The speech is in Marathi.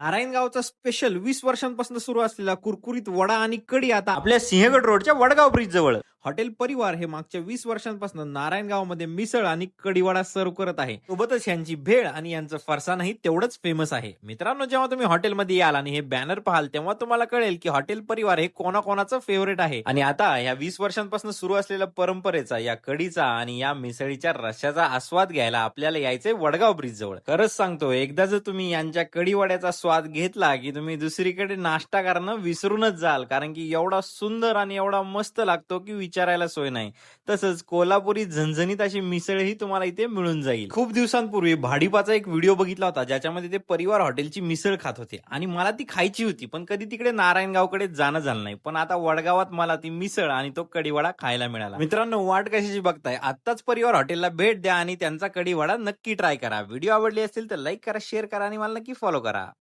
नारायणगावचा स्पेशल वीस वर्षांपासून सुरू असलेला कुरकुरीत वडा आणि कडी आता आपल्या सिंहगड रोडच्या वडगाव ब्रिज जवळ. हॉटेल परिवार हे मागच्या वीस वर्षांपासून नारायणगावमध्ये मिसळ आणि कढीवडा सर्व करत आहे. सोबतच यांची भेळ आणि यांचं फरसाणही तेवढंच फेमस आहे. मित्रांनो जेव्हा तुम्ही हॉटेलमध्ये याल आणि हे बॅनर पाहाल तेव्हा तुम्हाला कळेल की हॉटेल परिवार हे कोणाकोणाचं फेवरेट आहे. आणि आता या वीस वर्षांपासून सुरू असलेल्या परंपरेचा या कडीचा आणि या मिसळीच्या रश्याचा आस्वाद घ्यायला आपल्याला यायचंय वडगाव ब्रिज जवळ. खरंच सांगतो एकदा जर तुम्ही यांच्या कडीवाड्याचा स्वाद घेतला की तुम्ही दुसरीकडे नाश्ता करणं विसरूनच जाल. कारण की एवढा सुंदर आणि एवढा मस्त लागतो की विचारायला सोय नाही. तसंच कोल्हापुरी झणझणीत अशी मिसळही तुम्हाला इथे मिळून जाईल. खूप दिवसांपूर्वी भाडीपाचा एक व्हिडिओ बघितला होता ज्याच्यामध्ये ते परिवार हॉटेलची मिसळ खात होते. आणि मला ती खायची होती पण कधी तिकडे नारायणगावकडे जाणं झालं नाही. पण आता वडगावात मला ती मिसळ आणि तो कढीवडा खायला मिळाला. मित्रांनो वाट कशाची बघताय? आत्ताच परिवार हॉटेलला भेट द्या आणि त्यांचा कढीवडा नक्की ट्राय करा. व्हिडिओ आवडली असेल तर लाईक करा शेअर करा आणि मला नक्की फॉलो करा.